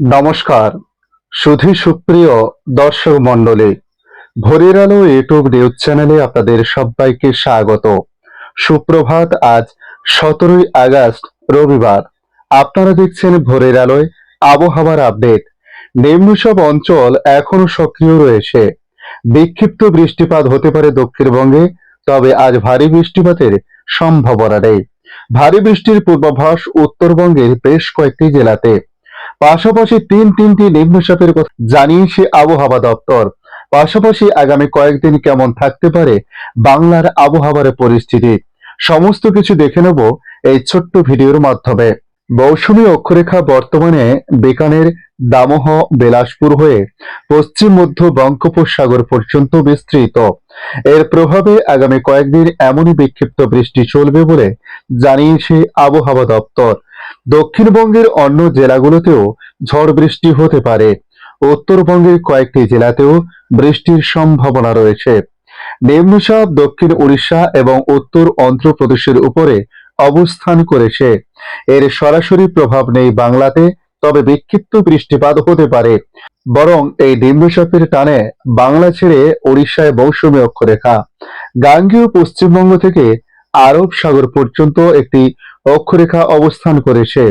নমস্কার, সুধী সুপ্রিয় দর্শক মণ্ডলী, ভোরের আলো ইউটিউব নিউজ চ্যানেলে আপনাদের সবাইকে স্বাগত। সুপ্রভাত, আজ সতেরোই আগস্ট, রবিবার। আপনারা দেখছেন ভোরের আলোয় আবহাওয়ার আপডেট। নিম্নসব অঞ্চল এখনও সক্রিয় রয়েছে। বিক্ষিপ্ত বৃষ্টিপাত হতে পারে দক্ষিণবঙ্গে, তবে আজ ভারী বৃষ্টিপাতের সম্ভাবনা নেই। ভারী বৃষ্টির পূর্বাভাস উত্তরবঙ্গের বেশ কয়েকটি জেলাতে। পাশাপাশি তিন তিনটি নিম্নচাপের কথা জানিয়েছে আবহাওয়া দপ্তর। পাশাপাশি আগামী কয়েকদিন কেমন থাকতে পারে বাংলার আবহাওয়ার পরিস্থিতি। সমস্ত কিছু দেখে নেব এই ছোট্ট ভিডিওর মাধ্যমে। মৌসুমী অক্ষরেখা বর্তমানে বেকানের দামোহ, বেলাসপুর হয়ে পশ্চিম, মধ্য বঙ্গোপসাগর পর্যন্ত বিস্তৃত। এর প্রভাবে আগামী কয়েকদিন এমনই বিক্ষিপ্ত বৃষ্টি চলবে বলে জানিয়েছে আবহাওয়া দপ্তর। দক্ষিণবঙ্গের অন্য জেলাগুলোতেও ঝড় বৃষ্টি হতে পারে। উত্তরবঙ্গের কয়েকটি জেলাতেও বৃষ্টির সম্ভাবনা রয়েছে। নিম্নচাপ দক্ষিণ উড়িষ্যা এবং উত্তর অন্ধ্রপ্রদেশের উপরে অবস্থান করেছে। এর সরাসরি প্রভাব নেই বাংলাতে, তবে বিক্ষিপ্ত বৃষ্টিপাত হতে পারে। বরং এই নিম্নচাপের টানে বাংলা ছেড়ে ওড়িশায় মৌসুমী অক্ষরেখা। গাঙ্গেয় পশ্চিমবঙ্গ থেকে আরব সাগর পর্যন্ত একটি অক্ষরেখা অবস্থান করেছে।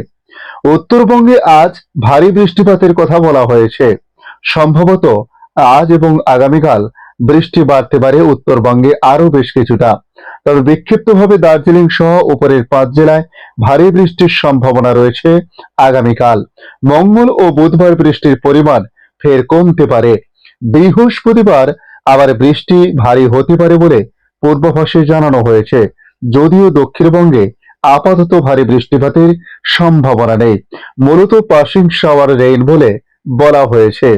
উত্তরবঙ্গে আজ ভারী বৃষ্টিপাতের কথা বলা হয়েছে। সম্ভবত আজ এবং আগামীকাল বৃষ্টি বাড়তে পারে উত্তরবঙ্গে আরও বেশ কিছুটা। তবে বিক্ষিপ্তভাবে দার্জিলিং সহ উপরের পাঁচ জেলায় ভারী বৃষ্টির সম্ভাবনা রয়েছে আগামীকাল। মঙ্গল ও বুধবার বৃষ্টির পরিমাণ ফের কমতে পারে। বৃহস্পতিবার আবার বৃষ্টি ভারী হতে পারে বলে পূর্বাভাসে জানানো হয়েছে। যদিও দক্ষিণবঙ্গে আপাতত ভারী বৃষ্টিপাতের সম্ভাবনা নেই। মূলত পাসিং শাওয়ার রেইন বলে বলা হয়েছে।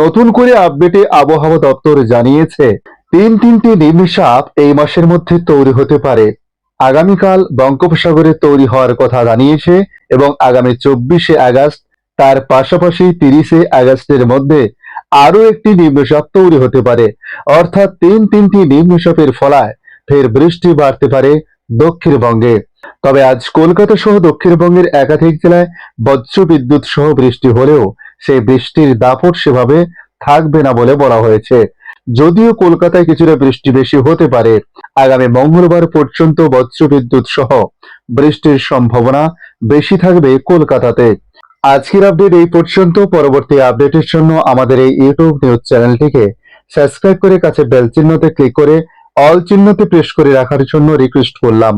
নতুন করে আপডেটে আবহাওয়া দপ্তর জানিয়েছে, তিন তিনটি নিম্নচাপ এই মাসের মধ্যে তৈরি হতে পারে। আগামীকাল বঙ্গোপসাগরে তৈরি হওয়ার কথা জানিয়েছে এবং আগামী চব্বিশে আগস্ট, তার পাশাপাশি তিরিশে আগস্টের মধ্যে আরও একটি নিম্নচাপ তৈরি হতে পারে। অর্থাৎ তিন তিনটি নিম্নচাপের ফলায় ফের বৃষ্টি বাড়তে পারে দক্ষিণবঙ্গে। তবে আজ কলকাতা সহ দক্ষিণবঙ্গের একাধিক জেলায় বজ্র বিদ্যুৎ সহ বৃষ্টি হলেও সেই বৃষ্টির দাপট সেভাবে থাকবে না বলে বলা হয়েছে। যদিও কলকাতায় কিছুটা বৃষ্টি বেশি হতে পারে, আগামী মঙ্গলবার পর্যন্ত বজ্র বিদ্যুৎ সহ বৃষ্টির সম্ভাবনা বেশি থাকবে কলকাতাতে। আজকের আপডেট এই পর্যন্ত। পরবর্তী আপডেটের জন্য আমাদের এই ইউটিউব নিউজ চ্যানেলটিকে সাবস্ক্রাইব করে কাছে বেল চিহ্নতে ক্লিক করে অল চিহ্নতে প্রেস করে রাখার জন্য রিকোয়েস্ট করলাম।